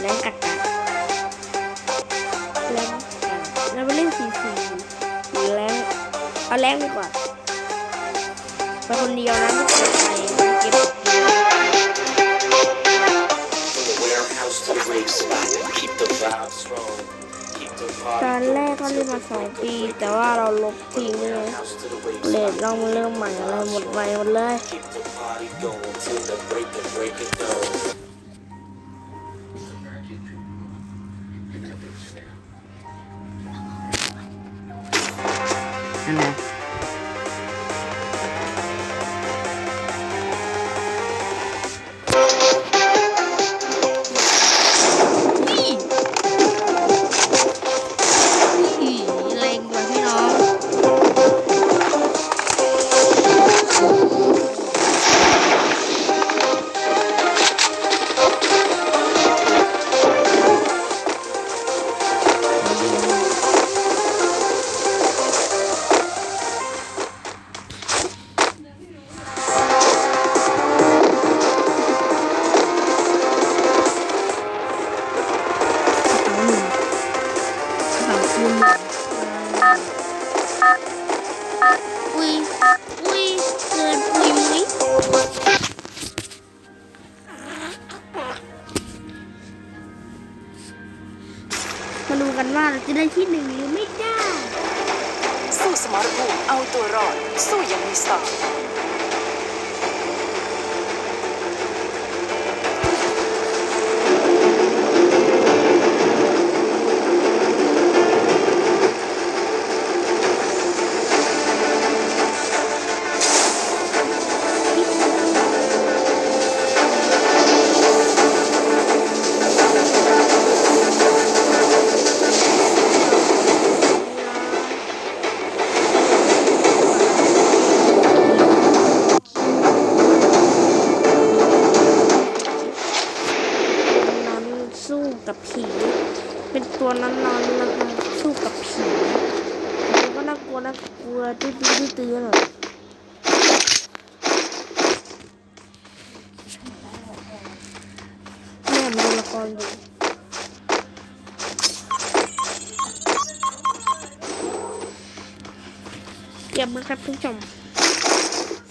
แรงกัดกัดแล้งเราไปเล่นสีสีหรือแรงเอาแล้งดีกว่าไปคนเดียวนะไม่ต้องใคเก็บตอนแรกก็เล่นมาสองปี แต่ว่าเราลบทิ้งเลยเลดลองเริ่มใหม่อะไรหมดไปหมดเลย and. องคืนอุ้ยอุ้ยเกินปุยมุ้ยมาดูกันว่าเราจะได้ที่หนึ่งหรือไม่ได้ สู้สมรภูมิเอาตัวรอด สู้อยังมีสไต ผี เป็นตัวนั้นนั้นนะคะสู้กับผีมันก็น่ากลัวน่ากลัวตื้อตื้อตื้อหน่อยแม่มันดูละครอยู่เก็บนะครับผู้ชม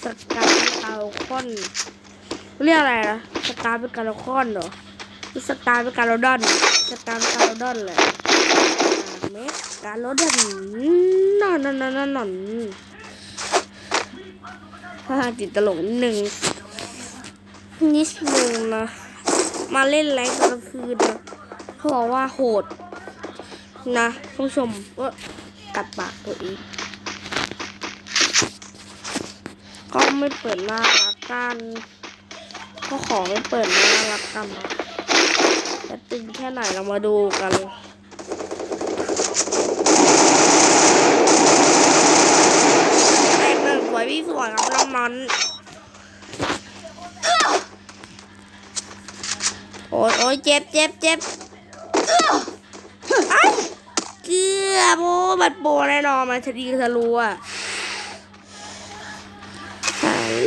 สกาเป็นกาลคอน เรียกอะไรนะสตาร์เป็นการคอนเหรอหรอ สตาร์เป็นการโรดอนสตาร์เป็นการโรดอนเลยเมกการโรดอนนอนนอนนอนนอนนอนฮ่าติดตลกหนึ่งนิดหนึ่งนะมาเล่นแรงกลางคืนนะเขาบอกว่าโหด นะผู้ชมว่ากัดปากตัวเองก็ไม่เปิดหน้าละกัน ก็ขอไม่เปิดนะรับกรรมจะ ตึงแค่ไหนเรามาดูกันแรงหนึ่งสวยพี่สวยครับน้องมันโอ้ยโอ้ยเจ็บเจ็บเจ็บเกือบโอ้บัดโปแน่นอนมันจะดีทะลุอะ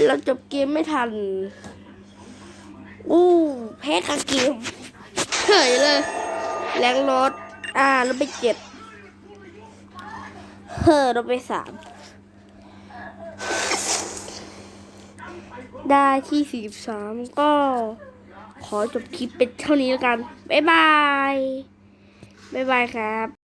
เราจบเกมไม่ทัน อู้แพ้กาเกม ฉยเลย แรงรถ อ่าลดไปเจ็ดเฮ้อลดไปสามได้ที่สี่สามก็ ขอจบคลิปเป็นเท่านี้แล้วกัน บ๊ายบาย บ๊ายบายครับ